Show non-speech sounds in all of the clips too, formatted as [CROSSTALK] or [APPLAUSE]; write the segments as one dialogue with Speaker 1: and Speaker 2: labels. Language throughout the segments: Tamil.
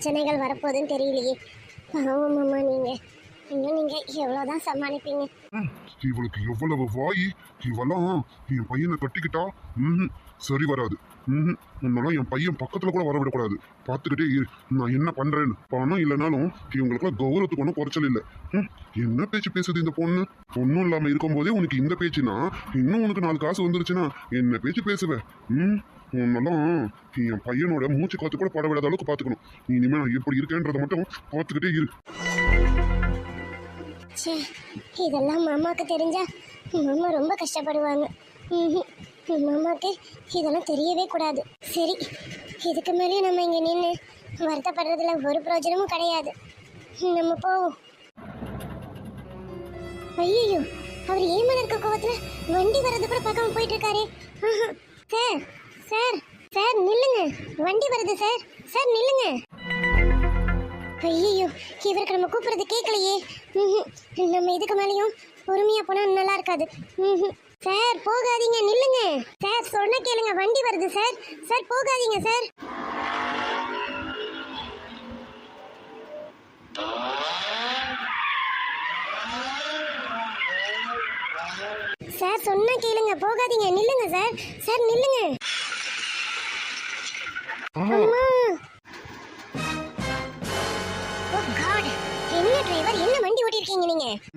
Speaker 1: பிரச்சனைகள் வரப்போகுதுன்னு தெரியலையே. பாவம் அம்மா நீங்கள் இன்னும் நீங்கள் எவ்வளோதான் சமாளிப்பீங்க.
Speaker 2: ம், இவளுக்கு எவ்வளவு வாய். இவெல்லாம் என் பையனை கட்டிக்கிட்டா ம் சரி வராது. ம்ஹும், உன்னெல்லாம் என் பையன் பக்கத்தில் கூட வர விடக்கூடாது பார்த்துக்கிட்டே இரு. நான் என்ன பண்ணுறேன்னு பணம் இல்லைனாலும் இவங்களுக்குலாம் கௌரவத்துக்கு ஒன்றும் குறைச்சல் இல்லை. ம், என்ன பேச்சு பேசுது இந்த பொண்ணு? ஒன்றும் இல்லாமல் இருக்கும்போதே உனக்கு இந்த பேச்சுனா இன்னும் உனக்கு நாலு காசு வந்துருச்சுன்னா என்ன பேச்சு பேசுவேன் ம் உன்னெல்லாம் என் பையனோட மூச்சு காத்து கூட பட விடாத அளவுக்கு பார்த்துக்கணும் இனிமே நான் எப்படி இருக்கேன்றதை மட்டும் பார்த்துக்கிட்டே இரு.
Speaker 1: ச்சே இதெல்லாம் மாமாவுக்கு தெரிஞ்சா மாமா ரொம்ப கஷ்டப்படுவாங்க. ம்ஹும். மாமாவுக்கு இதெல்லாம் தெரியவே கூடாது. சரி இதுக்கு மேலே நம்ம இங்கே நின்று வருத்தப்படுறதுல ஒரு பிரயோஜனமும் கிடையாது. நம்ம போவோம். ஐயோ அவர் ஏமல இருக்க கோவத்தில் வண்டி வர்றது கூட பார்க்காம போயிட்டு இருக்காரு. சார் சார் சார் நில்லுங்க. வண்டி வருது சார். சார் நில்லுங்க. ஐயோ இவருக்கு நம்ம கூப்பிடுறது கேட்கலையே. ம்ஹும். நம்ம இதுக்கு மேலேயும் பொறுமையாக போனால் நல்லா இருக்காது. ம்ஹும். சார் போகாதீங்க நில்லுங்க. சார் சொன்ன கேளுங்க வண்டி வருது சார். சார் போகாதீங்க சார். சார் சொன்னா கேளுங்க போகாதீங்க நில்லுங்க சார். சார் நில்லுங்க
Speaker 2: ஆஹா
Speaker 1: அம்மா ஓ காட் என்ன டிரைவர் என்ன வண்டி ஓட்டிருக்கீங்க நீங்க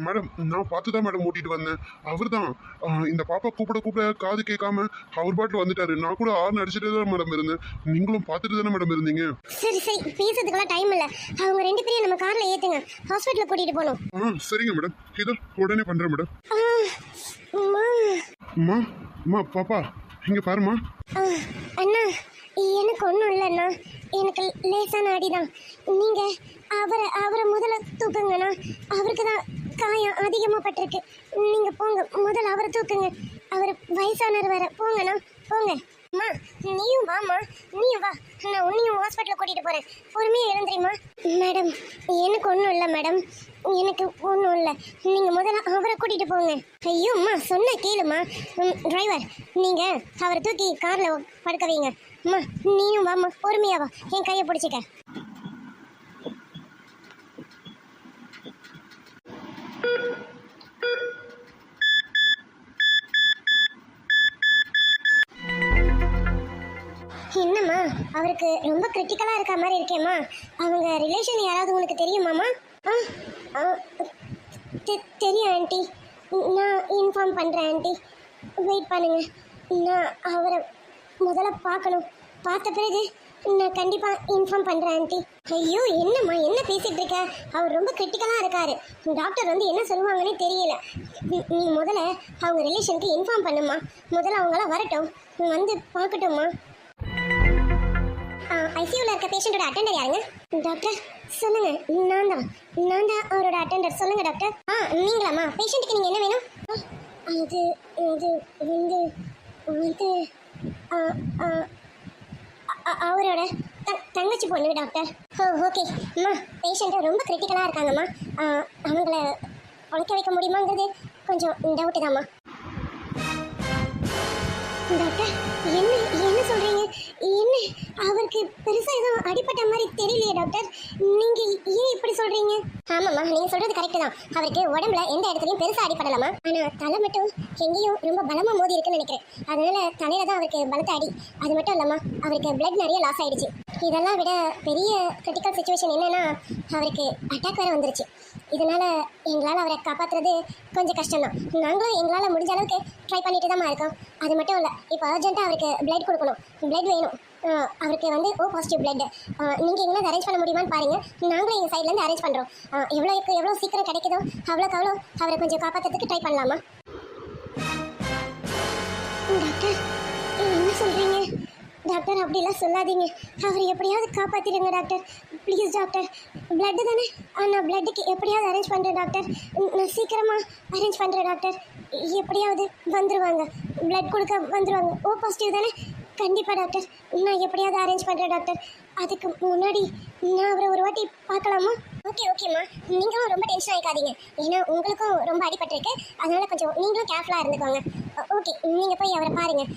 Speaker 2: மேடம் நான் பார்த்து தான் மேடம் ஓட்டிட்டு வந்தேன். அவர் தான் இந்த பாப்பா கூப்பிட கூப்பிட காது கேட்காம அவர் பாட்டில் வந்துட்டாரு. நான் கூட ஆறு அடிச்சுட்டே தான் மேடம் இருந்தேன். நீங்களும் பார்த்துட்டு தானே மேடம் இருந்தீங்க?
Speaker 1: சரி சரி. பேசுறதுக்கெல்லாம் டைம் இல்ல. அவங்க ரெண்டு பேரையும் நம்ம கார்ல ஏத்துங்க. ஹாஸ்பிட்டல் கூட்டிட்டு போகணும்.
Speaker 2: ஆ சரிங்க மேடம். இதோ உடனே பண்ணுறேன் மேடம்.
Speaker 1: அம்மா
Speaker 2: அம்மா பாப்பா இங்கே பாரும்மா.
Speaker 1: ஆ, அண்ணா. எனக்கு ஒன்றும் இல்லைண்ணா. எனக்கு லேசான அடிதான். நீங்கள் அவரை அவரை முதல்ல தூக்குங்கண்ணா. அவருக்கு தான் காயம் அதிகமாக பட்டிருக்கு. நீங்கள் போங்க. முதல்ல அவரை தூக்குங்க. அவர் வயசானவர் வர போங்கண்ணா. போங்க. அம்மா நீயும் வாம்மா. நீயும் வா. நான் உன்னையும் ஹாஸ்பிட்டல் கூட்டிகிட்டு போகிறேன் பொறுமையாக எழுந்துறீமா மேடம் எனக்கு ஒன்றும் இல்லை மேடம். எனக்கு ஒன்றும் இல்லை. நீங்கள் முதல்ல அவரை கூட்டிகிட்டு போங்க. ஐயோ அம்மா சொன்ன கேளுமா? டிரைவர் நீங்கள் அவரை தூக்கி காரில் படுக்க வைங்க. அம்மா நீயும் வாம்மா பொறுமையா வா. என் கையை பிடிச்சிக்க. என்னம்மா அவருக்கு ரொம்ப கிரிட்டிக்கலாக இருக்க மாதிரி இருக்கேம்மா. அவங்க ரிலேஷன் யாராவது உனக்கு தெரியுமாம்மா? ஆ ஆ, தெ- தெரியும் ஆண்டி. நான் இன்ஃபார்ம் பண்ணுறேன் ஆண்டி. வெயிட் பண்ணுங்க. நான் அவரை முதல்ல பார்க்கணும். பார்த்த பிறகு நான் கண்டிப்பாக இன்ஃபார்ம் பண்ணுறேன் ஆண்டி ஐயோ என்னம்மா என்ன பேசிகிட்டு இருக்க? அவர் ரொம்ப கிரிட்டிக்கலாக இருக்காரு. டாக்டர் வந்து என்ன சொல்லுவாங்கன்னே தெரியல. நீ- முதல்ல அவங்க ரிலேஷனுக்கு இன்ஃபார்ம் பண்ணுமா முதல்ல அவங்களாம் வரட்டும். வந்து பார்க்கட்டும்மா. ஐசியூவில் இருக்க பேஷண்ட்டோட அட்டெண்டர் யாருங்க? டாக்டர் சொல்லுங்க. நான் தான். நான் தான் அவரோட அட்டெண்டர் சொல்லுங்க டாக்டர் ஆ நீங்களாம்மா. பேஷண்ட்டுக்கு நீங்கள் என்ன வேணும்? ஆ, அது இது வந்து வந்து ஆ, ஆ, அவரோட த- தங்கச்சி பொண்ணு டாக்டர் ஓ ஓகே அம்மா பேஷண்ட்டு ரொம்ப கிரிட்டிக்கலாக இருக்காங்கம்மா. அவங்கள உழைக்க வைக்க முடியுமாங்கிறது கொஞ்சம் டவுட்டு தான்மா எனக்கு பெருசா எதுவும் அடிபட்ட மாதிரி தெரியலையே டாக்டர். நீங்க ஏன் இப்படி சொல்றீங்க? ஆமாம்மா நீங்க சொல்றது கரெக்ட் தான். அவருக்கு உடம்புல எந்த இடத்துலயும் பெருசா அடிப்படலாமா ஆனா தலை மட்டும் எங்கேயும் ரொம்ப பலமா மோதி இருக்குன்னு நினைக்கிறேன். அதனால தலையில தான் அவருக்கு பலத்த அடி. அது மட்டும் இல்லாமல் அவருக்கு பிளட் நிறைய லாஸ் ஆயிடுச்சு. இதெல்லாம் விட பெரிய கிரிட்டிக்கல் சுச்சுவேஷன் என்னன்னா அவருக்கு அட்டாக் வேற வந்துருச்சு. இதனால் எங்களால் அவரை காப்பாற்றுறது கொஞ்சம் கஷ்டம் தான் நாங்களும் எங்களால் முடிஞ்ச அளவுக்கு ட்ரை பண்ணிட்டு தான் இருக்கோம். அது மட்டும் இல்லை இப்போ அர்ஜென்ட்டாக அவருக்கு பிளட் கொடுக்கணும். பிளட் வேணும். அவருக்கு வந்து ஓ பாசிட்டிவ் பிளட் நீங்கள் எங்களால் அரேஞ்ச் பண்ண முடியுமான்னு பாருங்கள் நாங்களும் எங்கள் சைட்லேருந்து அரேஞ்ச் பண்ணுறோம் எவ்வளோக்கு எவ்வளோ சீக்கிரம் கிடைக்குதோ அவ்வளோக்கு அவ்வளோ அவரை கொஞ்சம் காப்பாற்றுறதுக்கு ட்ரை பண்ணலாமா? டாக்டர் என்ன சொல்கிறீங்க டாக்டர் அப்படிலாம் சொல்லாதீங்க. அவர் எப்படியாவது காப்பாற்றிடுங்க டாக்டர். Please doctor. பிளட்டு தானே? ஆ, நான் பிளட்டுக்கு எப்படியாவது அரேஞ்ச் பண்ணுறேன் டாக்டர். நான் சீக்கிரமாக அரேஞ்ச் பண்ணுறேன் டாக்டர். எப்படியாவது வந்துடுவாங்க பிளட் கொடுக்க வந்துடுவாங்க ஓ பாசிட்டிவ் தானே? கண்டிப்பாக டாக்டர். நான் எப்படியாவது அரேஞ்ச் பண்ணுறேன் டாக்டர். அதுக்கு முன்னாடி நான் அவரை ஒரு வாட்டி பார்க்கலாமா? ஓகே ஓகேம்மா நீங்களும் ரொம்ப டென்ஷன் ஆகிக்காதீங்க ஏன்னா உங்களுக்கும் ரொம்ப அடிபட்டிருக்கு. அதனால் கொஞ்சம் நீங்களும் கேர்ஃபுல்லாக இருந்துக்கோங்க. ஓகே நீங்கள் போய் அவரை பாருங்கள்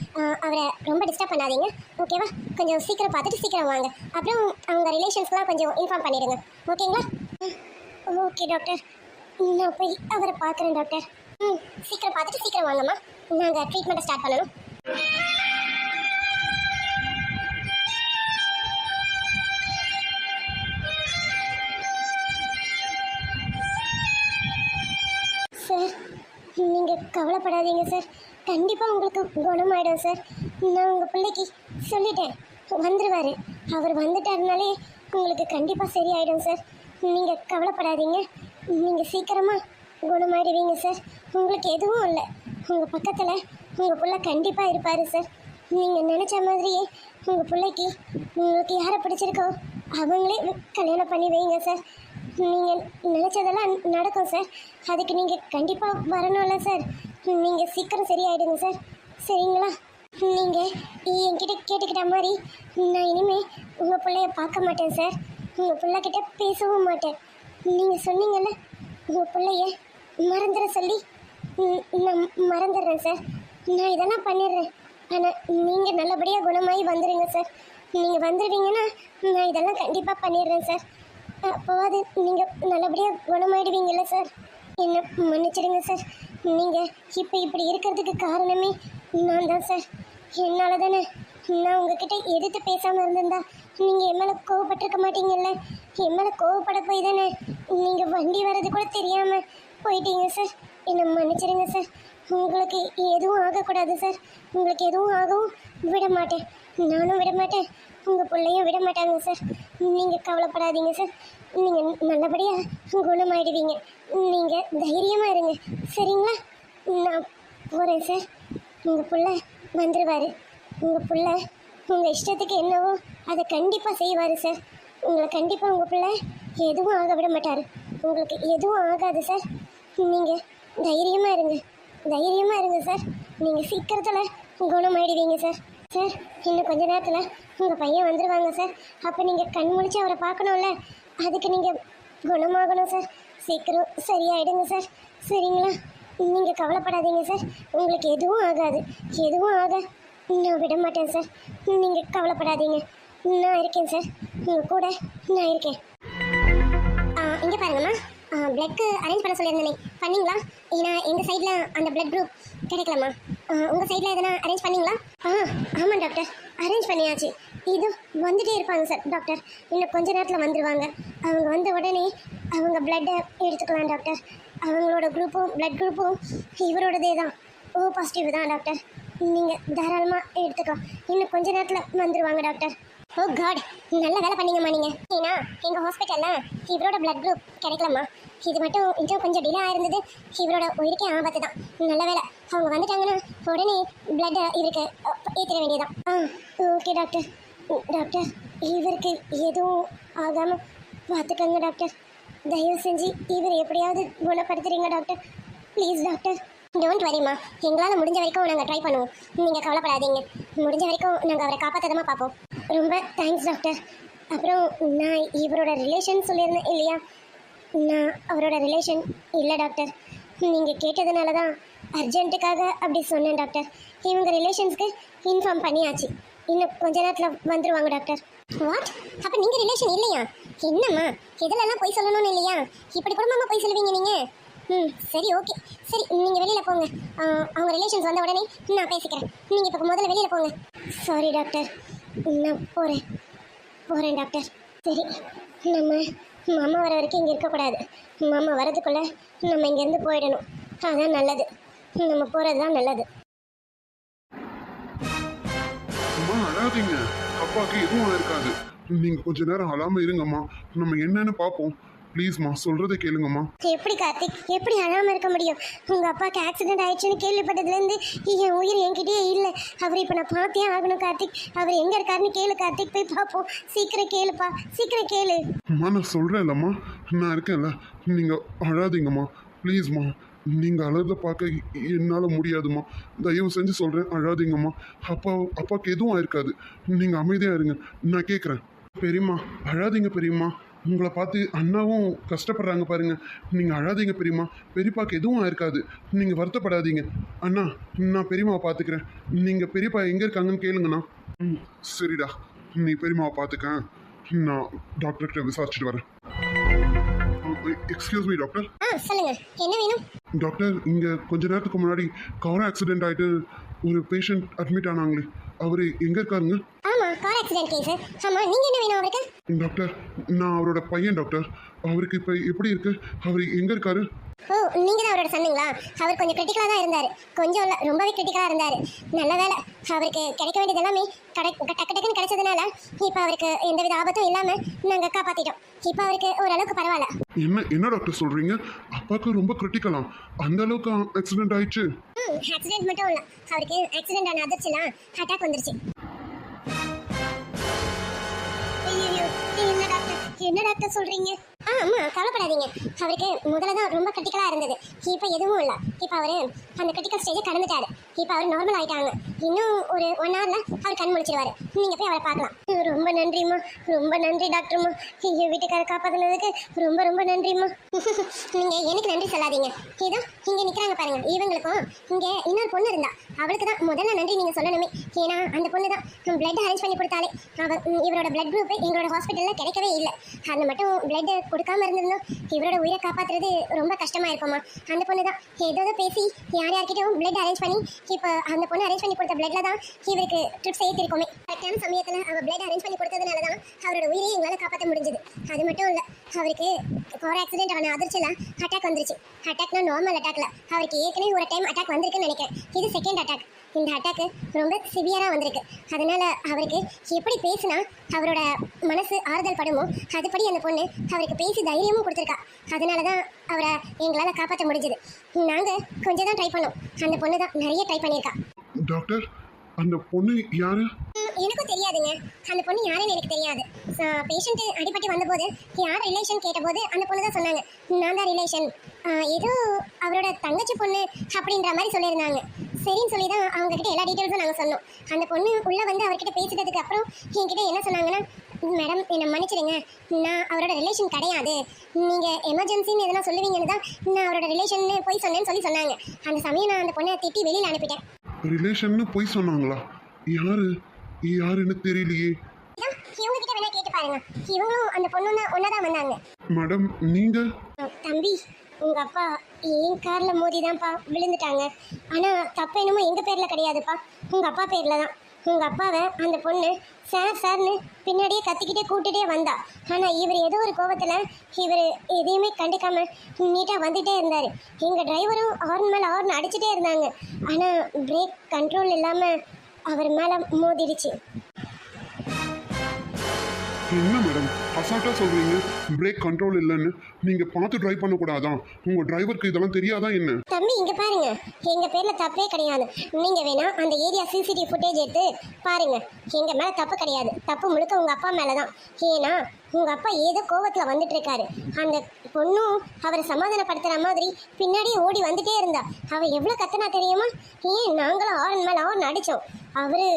Speaker 1: அவரை ரொம்ப டிஸ்டர்ப் பண்ணாதீங்க. ஓகேவா கொஞ்சம் சீக்கிரம் பார்த்துட்டு சீக்கிரம் வாங்க. அப்புறம் அவங்க ரிலேஷன்ஸ்க்குலாம் கொஞ்சம் இன்ஃபார்ம் பண்ணிடுங்க. ஓகேங்களா ஓகே டாக்டர் நான் போய் அவரை பார்க்குறேன் டாக்டர். ம் சீக்கிரம் பார்த்துட்டு சீக்கிரம் வாங்கம்மா. நாங்கள் ட்ரீட்மெண்ட்டை ஸ்டார்ட் பண்ணணும். நீங்கள் கவலைப்படாதீங்க சார் கண்டிப்பாக உங்களுக்கு குணமாயிடும் சார் நான் உங்கள் பிள்ளைக்கு சொல்லிட்டேன். வந்துடுவார் அவர் வந்துட்டாருனாலே உங்களுக்கு கண்டிப்பாக சரியாயிடும் சார் நீங்கள் கவலைப்படாதீங்க. நீங்கள் சீக்கிரமாக குணமாயிடுவீங்க சார் உங்களுக்கு எதுவும் இல்லை. உங்கள் பக்கத்தில் உங்கள் பிள்ளை கண்டிப்பாக இருப்பார் சார் நீங்கள் நினச்ச மாதிரியே உங்கள் பிள்ளைக்கு உங்களுக்கு யாரை பிடிச்சிருக்கோ அவங்களே கல்யாணம் பண்ணி வைங்க சார் நீங்கள் நினச்சதெல்லாம் நடக்கும் சார் அதுக்கு நீங்கள் கண்டிப்பாக வரணும்ல சார் நீங்கள் சீக்கிரம் சரியாயிடுங்க சார் சரிங்களா? நீங்கள் என்கிட்ட கேட்டுக்கிட்ட மாதிரி நான் இனிமேல் உங்கள் பிள்ளைய பார்க்க மாட்டேன் சார் உங்கள் பிள்ளைகிட்ட பேசவும் மாட்டேன். நீங்கள் சொன்னீங்கல்ல உங்கள் பிள்ளைய மறந்துட சொல்லி நான் மறந்துடுறேன் சார் நான் இதெல்லாம் பண்ணிடுறேன் ஆனால் நீங்கள் நல்லபடியாக குணமாகி வந்துடுங்க சார் நீங்கள் வந்துடுவீங்கன்னா நான் இதெல்லாம் கண்டிப்பாக பண்ணிடுறேன் சார் அப்போவாது நீங்கள் நல்லபடியாக குணமாயிடுவீங்கல்ல சார்? என்ன மன்னிச்சிடுங்க சார். நீங்கள் இப்போ இப்படி இருக்கிறதுக்கு காரணமே நான் தான் சார். என்னால் தானே? நான் உங்ககிட்ட எதிர்த்து பேசாமல் இருந்திருந்தா நீங்கள் என் மேலே கோவப்பட்டிருக்க மாட்டீங்கல்ல? என் மேலே கோவப்பட போய் தானே நீங்கள் வண்டி வர்றது கூட தெரியாமல் போயிட்டீங்க சார். என்னை மன்னிச்சிடுங்க சார். உங்களுக்கு எதுவும் ஆகக்கூடாது சார். உங்களுக்கு எதுவும் ஆகவும் விட மாட்டேன். நானும் விட மாட்டேன். உங்கள் பிள்ளையும் விட மாட்டாங்க சார். நீங்கள் கவலைப்படாதீங்க சார். நீங்கள் நல்லபடியாக குணமாயிடுவீங்க. நீங்கள் தைரியமாக இருங்க. சரிங்களா? நான் போகிறேன் சார் உங்கள் புள்ள வந்துடுவார் உங்கள் புள்ள உங்கள் இஷ்டத்துக்கு என்னவோ அதை கண்டிப்பாக செய்வார் சார் உங்களை கண்டிப்பாக உங்கள் பிள்ளை எதுவும் ஆக விட மாட்டார். உங்களுக்கு எதுவும் ஆகாது சார் நீங்கள் தைரியமாக இருங்க. தைரியமாக இருங்க சார் நீங்கள் சீக்கிரத்தில் குணமாயிடுவீங்க சார் சார் இன்னும் கொஞ்ச நேரத்தில் உங்கள் பையன் வந்துடுவாங்க சார் அப்போ நீங்கள் கண் முழிச்சு அவரை பார்க்கணும்ல. அதுக்கு நீங்கள் குணமாகணும் சார். சீக்கிரம் சரியாயிடுங்க சார். சரிங்களா? நீங்கள் கவலைப்படாதீங்க சார். உங்களுக்கு எதுவும் ஆகாது. எதுவும் ஆக நான் விட மாட்டேன் சார். நீங்கள் கவலைப்படாதீங்க. நான் இருக்கேன் சார். உங்கள் கூட நான் இருக்கேன். இங்கே பாருங்கம்மா. பிளட்க்கு அரேஞ்ச் பண்ண சொல்லியிருந்தேனே. பண்ணீங்களா? ஏன்னா எங்கள் சைடில் அந்த பிளட் குரூப் கிடைக்கலம்மா. உங்கள் சைடில் எதனா அரேஞ்ச் பண்ணீங்களா? ஆ ஆமாம் டாக்டர் அரேஞ்ச் பண்ணியாச்சு. இது வந்துட்டே இருப்பாங்க சார் டாக்டர் இன்னும் கொஞ்ச நேரத்தில் வந்துடுவாங்க அவங்க வந்த உடனே அவங்க பிளட்டை எடுத்துக்கலாம் டாக்டர் அவங்களோட குரூப்பும் பிளட் குரூப்பும் இவரோடதே தான். ஓ பாசிட்டிவ் தான் டாக்டர் நீங்கள் தாராளமாக எடுத்துக்கலாம். இன்னும் கொஞ்ச நேரத்தில் வந்துடுவாங்க டாக்டர் ஓ காட் நல்ல வேலை பண்ணீங்கம்மா நீங்கள் ஏன்னா எங்கள் ஹாஸ்பிட்டலில் இவரோட பிளட் குரூப் கிடைக்கலம்மா. இது மட்டும் இன்னும் கொஞ்சம் டிலே ஆயிருந்தது. இவரோட உயிருக்கே ஆபத்து தான். நல்ல வேலை. அவங்க வந்துட்டாங்கன்னா உடனே பிளட்டை இவருக்கு ஏற்றிட வேண்டியதான் ஆ ஓகே டாக்டர் டாக்டர் இவருக்கு எதுவும் ஆகாமல் பார்த்துக்கோங்க டாக்டர். தயவு செஞ்சு இவர் எப்படியாவது குணப்படுத்துறீங்க டாக்டர். Please doctor. டோன்ட் வரிம்மா எங்களால் முடிஞ்ச வரைக்கும் நாங்கள் ட்ரை பண்ணுவோம். நீங்கள் கவலைப்படாதீங்க. முடிஞ்ச வரைக்கும் நாங்கள் அவரை காப்பாற்றதமாக பார்ப்போம். ரொம்ப தேங்க்ஸ் டாக்டர். அப்புறம் நான் இவரோட ரிலேஷன் சொல்லியிருந்தேன் இல்லையா? நான் அவரோட ரிலேஷன் இல்லை டாக்டர். நீங்கள் கேட்டதுனால தான் அர்ஜென்ட்டுக்காக அப்படி சொன்னேன் டாக்டர். இவங்க ரிலேஷன்ஸ்க்கு இன்ஃபார்ம் பண்ணியாச்சு. இன்னும் கொஞ்ச நேரத்தில் வந்துருவாங்க டாக்டர் வாட் அப்போ நீங்கள் ரிலேஷன் இல்லையா? என்னம்மா? இதெல்லாம் போய் சொல்லணும்னு இல்லையா? இப்படி கூட போய் சொல்லுவீங்க நீங்கள் ம் சரி ஓகே சரி நீங்கள் வெளியில் போங்க. அவங்க ரிலேஷன்ஸ் வந்த உடனே நான் பேசிக்கிறேன். நீங்கள் இப்போ முதல்ல வெளியில் போங்க. சாரி டாக்டர் நான் போகிறேன் போகிறேன் டாக்டர் சரி நம்ம மாமா வர வரைக்கும் இங்கே இருக்கக்கூடாது. மாமா வரதுக்குள்ளே நம்ம இங்கேருந்து போயிடணும். அதான் நல்லது. நம்ம போகிறது தான் நல்லது.
Speaker 2: அழாதீங்க அப்பாவுக்கு எதுவும் இருக்காது. நீங்க கொஞ்ச நேரம் அழாம இருங்கம்மா. நம்ம என்னன்னு பார்ப்போம் ப்ளீஸ்மா சொல்றதை கேளுங்கம்மா.
Speaker 1: எப்படி கார்த்திக்? எப்படி அழாமல் இருக்க முடியும்? உங்கள் அப்பாவுக்கு ஆக்சிடென்ட் ஆயிடுச்சுன்னு கேள்விப்பட்டதுலேருந்து என் உயிர் என்கிட்டயே இல்லை. அவர் இப்போ நான் பார்த்தே ஆகணும் கார்த்திக். அவர் எங்கே இருக்காருன்னு கேளு கார்த்திக். போய் பார்ப்போம் சீக்கிரம் கேளுப்பா. சீக்கிரம் கேளு.
Speaker 2: அம்மா நான் சொல்றேன்லம்மா. நான் இருக்கேன்ல. நீங்க அழாதீங்கம்மா. ப்ளீஸ்மா நீங்கள் அழுத பார்க்க என்னால் முடியாதும்மா. தயவு செஞ்சு சொல்கிறேன் அழாதீங்கம்மா. அப்பா அப்பாவுக்கு எதுவும் ஆயிருக்காது. நீங்கள் அமைதியாக இருங்க. நான் கேட்குறேன் பெரியம்மா அழாதீங்க பெரியம்மா. உங்களை பார்த்து அண்ணாவும் கஷ்டப்படுறாங்க பாருங்க. நீங்கள் அழாதீங்க பெரியம்மா. பெரியப்பாக்கு எதுவும் ஆயிருக்காது. நீங்கள் வருத்தப்படாதீங்க. அண்ணா நான் பெரியம்மாவை பார்த்துக்கிறேன். நீங்கள் பெரியப்பா எங்கே இருக்காங்கன்னு கேளுங்கண்ணா. ம் சரிடா. நீ பெரியம்மாவை பார்த்துக்க. நான் டாக்டர்கிட்ட விசாரிச்சுட்டு வரேன். எக்ஸ்கியூஸ் மீ டாக்டர்
Speaker 1: ஆ சொல்லுங்க. என்ன வேணும்?
Speaker 2: டாக்டர் இங்கே கொஞ்ச நேரத்துக்கு முன்னாடி கார் ஆக்சிடென்ட் ஆகிட்டு ஒரு பேஷண்ட் அட்மிட் ஆனாங்களே. அவர் எங்கே இருக்காருங்க?
Speaker 1: ஆமா கார் ஆக்சிடென்ட் கேஸ் ஆமா நீங்க என்ன வேணும் அவருக்கு?
Speaker 2: டாக்டர் நான் அவரோட பையன் டாக்டர் அவருக்கு இப்போ எப்படி இருக்கு? அவர் எங்கே இருக்காரு?
Speaker 1: ஓ நீங்க தான் அவரோட சொன்னீங்களா? அவர் கொஞ்சம் கிரிட்டிக்கலா தான் இருந்தாரு. கொஞ்சம் இல்ல ரொம்பவே கிரிட்டிக்கலா இருந்தாரு. நல்ல வேலை அவருக்கு கிடைக்க வேண்டியது எல்லாமே கடை டக்கு டக்குன்னு கிடைச்சதுனால இப்போ அவருக்கு எந்தவித ஆபத்தும் இல்லாம நாங்க காப்பாத்திட்டோம். இப்போ அவருக்கு ஓரளவுக்கு பரவாயில்ல.
Speaker 2: என்ன என்ன டாக்டர் சொல்கிறீங்க அப்பாவுக்கு ரொம்ப கிரிட்டிக்கலாம் அந்த அளவுக்கு ஆக்சிடென்ட் ஆயிடுச்சு.
Speaker 1: ஆக்சிடென்ட் மட்டும் இல்ல. அவருக்கு ஆக்சிடென்ட் ஆன அதிர்ச்சினா அட்டாக் வந்துருச்சு. என்ன டாக்டர் சொல்றீங்க? ஆ அம்மா கவலைப்படாதீங்க. அவருக்கு முதல்ல தான் ரொம்ப கிரிட்டிக்கலா இருந்தது. இப்போ எதுவும் இல்லை. இப்போ அவரு அந்த கிரிட்டிக்கல் ஸ்டேஜை கடந்துட்டாரு. இப்போ அவர் நார்மல் ஆயிட்டாங்க. இன்னும் ஒரு ஒன் ஹவர்ல அவர் கண் முடிச்சிருவாரு. நீங்க போய் அவரை பார்க்கலாம். ரொம்ப நன்றிம்மா. ரொம்ப நன்றி டாக்டர்மா. என் வீட்டுக்காரர் காப்பாத்துனதுக்கு ரொம்ப ரொம்ப நன்றிம்மா. [LAUGHS] நீங்க எனக்கு நன்றி சொல்லாதீங்க. இதோ இங்க நிக்கிறாங்க பாருங்க. இவங்களுக்கும் இங்க இன்னொரு பொண்ணு இருந்தா. அவளுக்கு தான் முதல்ல நன்றி நீங்க சொல்லணுமே. ஏன்னா அந்த பொண்ணு தான் பிளட் அரேஞ்ச் பண்ணி கொடுத்தாலே. அவ இவரோட பிளட் குரூப் எங்களோட ஹாஸ்பிட்டல்ல கிடைக்கவே இல்லை. அது மட்டும் பிளட் கொடுக்காம இருந்திருந்தோம் இவரோட உயிரை காப்பாத்துறது ரொம்ப கஷ்டமா இருக்குமா அந்த பொண்ணு தான். ஏதோ பேசி யார் யார்கிட்டயும் பிளட் அரேஞ்ச் பண்ணி இப்போ அந்த பொண்ணு அரேஞ்ச் பண்ணி கொடுத்த பிளட்ல தான் இவருக்கு ட்ரிப் சேர்த்திருக்கோமே கரெக்டான சமயத்தில் அவர் பிளட் அரேஞ்ச் பண்ணி கொடுத்ததுனால தான் அவரோட உயிரை எங்களால் காப்பாற்ற முடிஞ்சது. அது மட்டும் இல்லை அவருக்கு கார் ஆக்சிடென்ட் ஆன அதிர்ச்சியில் அட்டாக் வந்துருச்சு. அட்டாக்னா நார்மல் அட்டாக்ல அவருக்கு ஏற்கனவே ஒரு டைம் அட்டாக் வந்திருக்குன்னு நினைக்கிறேன். இது செகண்ட் அட்டாக் இந்த அட்டாக்கு ரொம்ப சிவியராக வந்திருக்கு. அதனால அவருக்கு எப்படி பேசினா அவரோட மனசு ஆறுதல் படுமோ அதுபடி அந்த பொண்ணு அவருக்கு பேசி தைரியமும் கொடுத்துருக்கா. அதனால தான் அவரை எங்களால் காப்பாற்ற முடிஞ்சது. நாங்கள் கொஞ்சம் தான் ட்ரை பண்ணோம். அந்த பொண்ணு தான் நிறைய ட்ரை பண்ணியிருக்கா.
Speaker 2: டாக்டர் அந்த பொண்ணு யாரு?
Speaker 1: எனக்கும் தெரியாதுங்க. அந்த பொண்ணு யாருன்னு எனக்கு தெரியாது. பேஷண்ட் அடிபட்டு வந்தபோது யார் ரிலேஷன் கேட்டபோது அந்த பொண்ணு தான் சொன்னாங்க. நான் தான் ரிலேஷன் ஏதோ அவரோட தங்கச்சி பொண்ணு அப்படின்ற மாதிரி சொல்லியிருந்தாங்க. சரின்னு சொல்லி தான் அவங்கக்கிட்ட எல்லா டீட்டெயில்ஸும் நாங்கள் சொன்னோம். அந்த பொண்ணு உள்ளே வந்து அவர்கிட்ட பேசிட்டதுக்கு அப்புறம் என்கிட்ட என்ன சொன்னாங்கன்னா மேடம் என்னை மன்னிச்சிடுங்க. நான் அவரோட ரிலேஷன் கிடையாது. நீங்கள் எமர்ஜென்சின்னு எதனா சொல்லுவீங்கன்னு தான் நான் அவரோட ரிலேஷன் போய் சொன்னேன்னு சொல்லி சொன்னாங்க. அந்த சமயம் நான் அந்த பொண்ணை திட்டி வெளியில் அனுப்பிட்டேன்.
Speaker 2: ரிலேஷன்னு போய் சொன்னாங்களா? யாரு? யாருன்னு தெரியலையே.
Speaker 1: கிட்ட வேணா கேட்டு பாருங்க. இவங்களும் அந்த பொண்ணும் தான் ஒன்னதான் வந்தாங்க.
Speaker 2: மேடம் நீங்க?
Speaker 1: தம்பி உங்க அப்பா என் கார்ல மோதி தான்ப்பா விழுந்துட்டாங்க. ஆனா தப்பு என்னமோ எங்க பேர்ல கிடையாதுப்பா. உங்க அப்பா பேர்ல தான் உங்க அப்பாவை அந்த பொண்ணு சார் சார்னு பின்னாடியே கத்திக்கிட்டே கூட்டிட்டே வந்தா. ஆனா இவர் ஏதோ ஒரு கோபத்துல இவர் எதையுமே கண்டுக்காம நீட்டா வந்துட்டே இருந்தாரு. எங்க டிரைவரும் ஹார்ன் மேல ஹார்ன் அடிச்சுட்டே இருந்தாங்க. ஆனா பிரேக் கண்ட்ரோல் இல்லாம அவர் மேல மோதிடுச்சு.
Speaker 2: என்ன மேடம் அசால்ட்டா சொல்றீங்க. பிரேக் கண்ட்ரோல் இல்லைன்னு நீங்க பார்த்து டிரைவ் பண்ணக்கூடாதா? உங்க டிரைவருக்கு இதெல்லாம் தெரியாதா என்ன?
Speaker 1: தம்பி இங்க பாருங்க. எங்க பேர்ல தப்பே கிடையாது. நீங்க வேணா அந்த ஏரியா சிசிடிவி ஃபுட்டேஜ் எடுத்து பாருங்க. எங்க மேல தப்பு கிடையாது. தப்பு முழுக்க உங்க அப்பா மேலதான். ஏன்னா உங்க அப்பா ஏதோ கோவத்துல வந்துட்டு இருக்காரு அந்த பொண்ணும் அவரை சமாதானப்படுத்துற மாதிரி பின்னாடியே ஓடி வந்துட்டே இருந்தா. அவ எவ்வளவு கத்துனா தெரியுமா? ஏன் நாங்களும் ஆரன் மேல ஆரன் அடிச்சோம் அவரு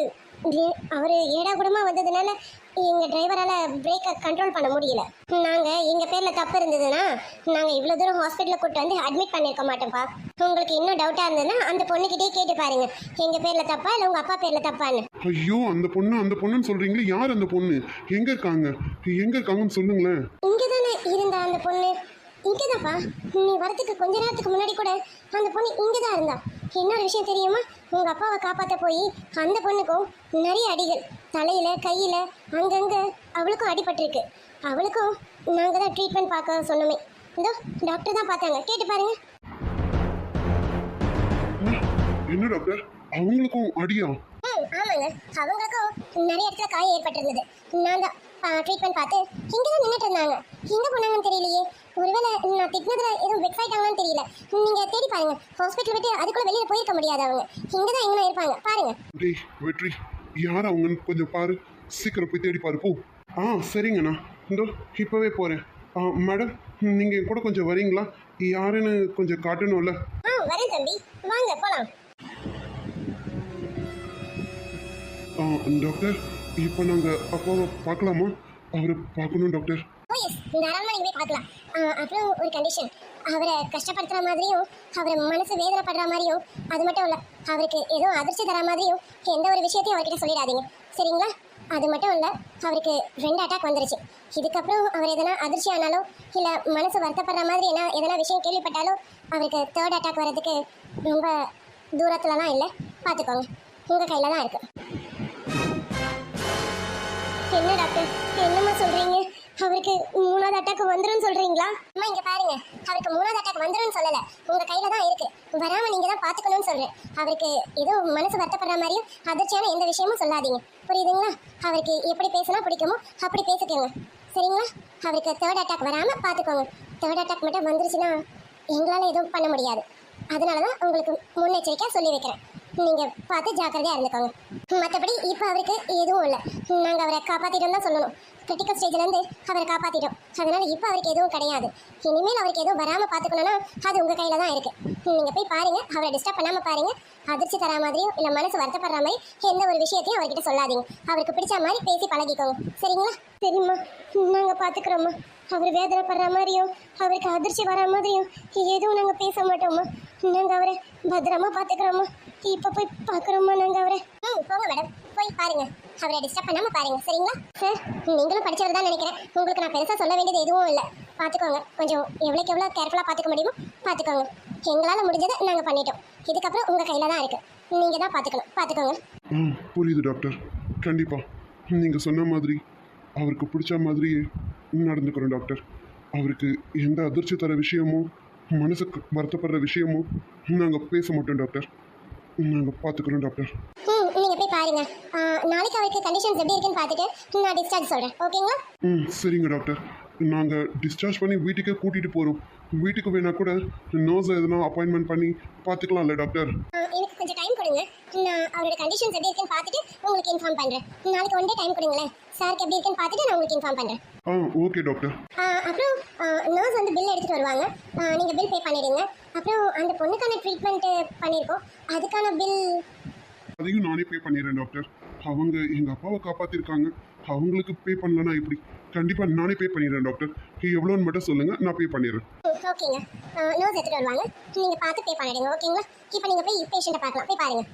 Speaker 1: அவரு ஏடா கூடமா வந்ததுனால எங்க டிரைவரால பிரேக்கை கண்ட்ரோல் பண்ண முடியல. நாங்க எங்க பேர்ல தப்பு இருந்ததுன்னா நாங்க இவ்வளவு தூரம் ஹாஸ்பிட்டல்ல கூட்டு வந்து அட்மிட் பண்ணிருக்க மாட்டோம்ப்பா. உங்களுக்கு இன்னும் டவுட்டா இருந்ததுன்னா அந்த பொண்ணுகிட்டே கேட்டு பாருங்க. எங்க பேர்ல தப்பா இல்ல உங்க அப்பா பேர்ல தப்பான்னு.
Speaker 2: ஐயோ அந்த பொண்ணு அந்த பொண்ணுன்னு சொல்றீங்களே யார் அந்த பொண்ணு? எங்க இருக்காங்க? எங்க இருக்காங்கன்னு சொல்லுங்களேன்.
Speaker 1: இங்கதானே இருந்தா அந்த பொண்ணு? இங்கதான்ப்பா. நீ வரதுக்கு கொஞ்ச நேரத்துக்கு முன்னாடி கூட அந்த பொண்ணு இங்கதான் இருந்தா. இன்னொரு விஷயம் தெரியுமா? உங்க அப்பாவை காப்பாத்த போய் அந்த பொண்ணுக்கும் நிறைய அடிகள். தலையில கையில அங்கங்க அவளுக்கும் அடிபட்டிருக்கு. அவளுக்கும் நாங்க தான் ட்ரீட்மெண்ட் பார்க்க சொன்னோமே. இதோ டாக்டர் தான் பார்த்தாங்க. கேட்டு பாருங்க.
Speaker 2: என்ன டாக்டர் அவங்களுக்கும் அடியா?
Speaker 1: ம் ஆமாங்க. அவங்களுக்கும் நிறைய இடத்துல காயம் ஏற்பட்டிருந்தது. நான் தான் ட்ரீட்மெண்ட் பார்த்து இங்கே தான் நின்றுட்டு இருந்தாங்க. எங்கே போனாங்கன்னு தெரியலையே. ஒருவேளை நான் திட்டினதுல எதுவும் வெக்ஸ் ஆயிட்டாங்கன்னு தெரியல. நீங்கள் தேடி பாருங்க. ஹாஸ்பிட்டல் விட்டு அதுக்குள்ள வெளியில் போயிருக்க முடியாது அவங்க. இங்கே தான் எங்கே இருப்பாங்க. பாருங்க.
Speaker 2: டேய் வெற்றி யார் அவங்கன்னு கொஞ்சம் பாரு. சீக்கிரம் போய் தேடி பாரு போ. ஆ சரிங்கண்ணா. இதோ இப்போவே போகிறேன் ஆ மேடம் நீங்கள் கூட கொஞ்சம் வரீங்களா? யாருன்னு கொஞ்சம் காட்டணும்ல.
Speaker 1: ஆ வரேன் தம்பி. வாங்க போகலாம்
Speaker 2: ஆ டாக்டர் இப்போ நாங்கள் அப்பாவை பார்க்கலாமா? அவரை பார்க்கணும் டாக்டர்.
Speaker 1: ஓ எஸ் தாராளமாக நீங்கள் பார்க்கலாம். அப்புறம் ஒரு கண்டிஷன் அவரை கஷ்டப்படுத்துகிற மாதிரியும் அவரை மனசு வேதனைப்படுற மாதிரியும் அது மட்டும் இல்லை அவருக்கு எதுவும் அதிர்ச்சி தர மாதிரியும் எந்த ஒரு விஷயத்தையும் அவர்கிட்ட சொல்லிடாதீங்க. சரிங்களா? அது மட்டும் இல்லை அவருக்கு ரெண்டு அட்டாக் வந்துருச்சு. இதுக்கப்புறம் அவர் எதனா அதிர்ச்சி ஆனாலோ இல்லை மனசு வருத்தப்படுற மாதிரி என்ன எதனா விஷயம் கேள்விப்பட்டாலோ அவருக்கு தேர்ட் அட்டாக் வர்றதுக்கு ரொம்ப தூரத்துலலாம் இல்லை. பார்த்துக்கோங்க உங்கள் கையில் தான் இருக்கு. என்ன டாக்டர் என்ன அவருக்கு மூணாவது அட்டாக் வந்துடும் சொல்றீங்களா? அம்மா இங்க பாருங்க. அவருக்கு மூணாவது அட்டாக் வந்துடும் சொல்லல. உங்க கையில தான் இருக்கு. வராம நீங்க தான் பாத்துக்கணும்னு சொல்றேன். அவருக்கு ஏதோ மனசு வருத்தப்படுற மாதிரியும் அதிர்ச்சியான எந்த விஷயமும் சொல்லாதீங்க. புரியுதுங்களா? அவருக்கு எப்படி பேசினா பிடிக்குமோ அப்படி பேசிக்கோங்க. சரிங்களா? அவருக்கு தேர்ட் அட்டாக் வராம பாத்துக்கோங்க தேர்ட் அட்டாக் மட்டும் வந்துருச்சுன்னா எங்களால எதுவும் பண்ண முடியாது. அதனால தான் உங்களுக்கு முன்னெச்சரிக்கையாக சொல்லி வைக்கிறேன். நீங்க பார்த்து ஜாக்கிரதையா இருந்துக்கோங்க. மற்றபடி இப்போ அவருக்கு எதுவும் இல்லை. நாங்கள் அவரை காப்பாத்திட்டோம் தான் சொல்லணும். கிரிட்டிக்கல் ஸ்டேஜ்ல இருந்து அவரை காப்பாத்திட்டோம். அதனால இப்போ அவருக்கு எதுவும் கிடையாது. இனிமேல் அவருக்கு எதுவும் வராம பார்த்துக்கணும்னா அது உங்க கையில தான் இருக்கு. நீங்க போய் பாருங்க. அவரை டிஸ்டர்ப் பண்ணாம பாருங்க. அதிர்ச்சி தர மாதிரியும் இல்ல மனசு வருத்தப்படுற மாதிரி எந்த ஒரு விஷயத்தையும் அவர்கிட்ட சொல்லாதீங்க. அவருக்கு பிடிச்ச மாதிரி பேசி பழகிக்கோங்க. சரிங்களா? சரிம்மா. நாங்க பாத்துக்கிறோம்மா அவர் வேதனைப்படுற மாதிரியும் அவருக்கு அதிர்ச்சி வர மாதிரியும் எதுவும் நாங்கள் பேச மாட்டோம்மா. நாங்கள் அவரை பத்திரமா பாத்துக்கிறோம்மா. இப்போ போய் பாக்குறோம்மா நாங்கள் அவரை. ம் போங்க மேடம் போய் பாருங்க. அவரை டிஸ்டர்ப் பண்ணாம பாருங்க. சரிங்களா? சார் நீங்களும் படிச்சவர் தான் நினைக்கிறேன். உங்களுக்கு நான் பெருசாக சொல்ல வேண்டியது எதுவும் இல்லை. பார்த்துக்கோங்க கொஞ்சம் எவ்வளோக்கு எவ்வளோ கேர்ஃபுல்லாக பார்த்துக்க முடியுமோ பார்த்துக்கோங்க எங்களால் முடிஞ்சதை நாங்கள் பண்ணிட்டோம். இதுக்கப்புறம் உங்கள் கையில் தான் இருக்கு. நீங்கள் தான் பார்த்துக்கணும் பார்த்துக்கோங்க
Speaker 2: ம் புரியுது டாக்டர் கண்டிப்பாக நீங்கள் சொன்ன மாதிரி அவருக்கு பிடிச்ச மாதிரியே நடந்துக்கிறோம் டாக்டர் அவருக்கு எந்த அதிர்ச்சி தர விஷயமோ மனசுக்கு வருத்தப்படுற விஷயமோ நாங்கள் பேச மாட்டோம் டாக்டர் நாங்கள் பார்த்துக்குறோம் டாக்டர்
Speaker 1: ம் நீங்கள் போய் பாருங்க. நாளைக்கு அவருக்கு கண்டிஷன்ஸ் எப்படி இருக்குன்னு பார்த்துட்டு நான் டிஸ்சார்ஜ் சொல்கிறேன் ஓகேங்களா
Speaker 2: ம் சரிங்க டாக்டர் நாங்கள் டிஸ்சார்ஜ் பண்ணி வீட்டுக்கே கூட்டிகிட்டு போகிறோம் வீட்டுக்கு வேணா கூட நர்ஸ் எதனா அப்பாயின்மெண்ட் பண்ணி பார்த்துக்கலாம்ல டாக்டர்
Speaker 1: எனக்கு கொஞ்சம் டைம் கொடுங்க. நான் அவரோட கண்டிஷன்ஸ் எப்படி இருக்குன்னு பார்த்துட்டு உங்களுக்கு இன்ஃபார்ம் பண்ணுறேன் நாளைக்கு ஒன் டே டைம் கொடுங்களேன். சாருக்கு எப்படி இருக்குன்னு பார்த்துட்டு நான் உங்களுக்கு இன்ஃபார்ம் பண்ணுறேன்
Speaker 2: ஆ ஓகே டாக்டர்
Speaker 1: அப்புறம் நர்ஸ் வந்து பில் எடுத்துகிட்டு வருவாங்க. நீங்கள் பில் பே பண்ணிடுங்க. அப்புறம் அந்த பொண்ணுக்கான ட்ரீட்மெண்ட்டு பண்ணியிருக்கோம் அதுக்கான பில்
Speaker 2: அதையும் நானே பே பண்ணிடுறேன் டாக்டர் அவங்க எங்கள் அப்பாவை காப்பாற்றிருக்காங்க அவங்களுக்கு பே பண்ணலன்னா எப்படி? கண்டிப்பாக நானே பே பண்ணிடுறேன் டாக்டர் எவ்வளோன்னு மட்டும் சொல்லுங்கள் நான் பே பண்ணிடுறேன்.
Speaker 1: ஓகேங்க நர்ஸ் எடுத்துகிட்டு வருவாங்க. நீங்கள் பார்த்து பே பண்ணிடுங்க ஓகேங்களா இப்போ நீங்கள் போய் பேஷண்ட்டை பார்க்கலாம். போய் பாருங்க.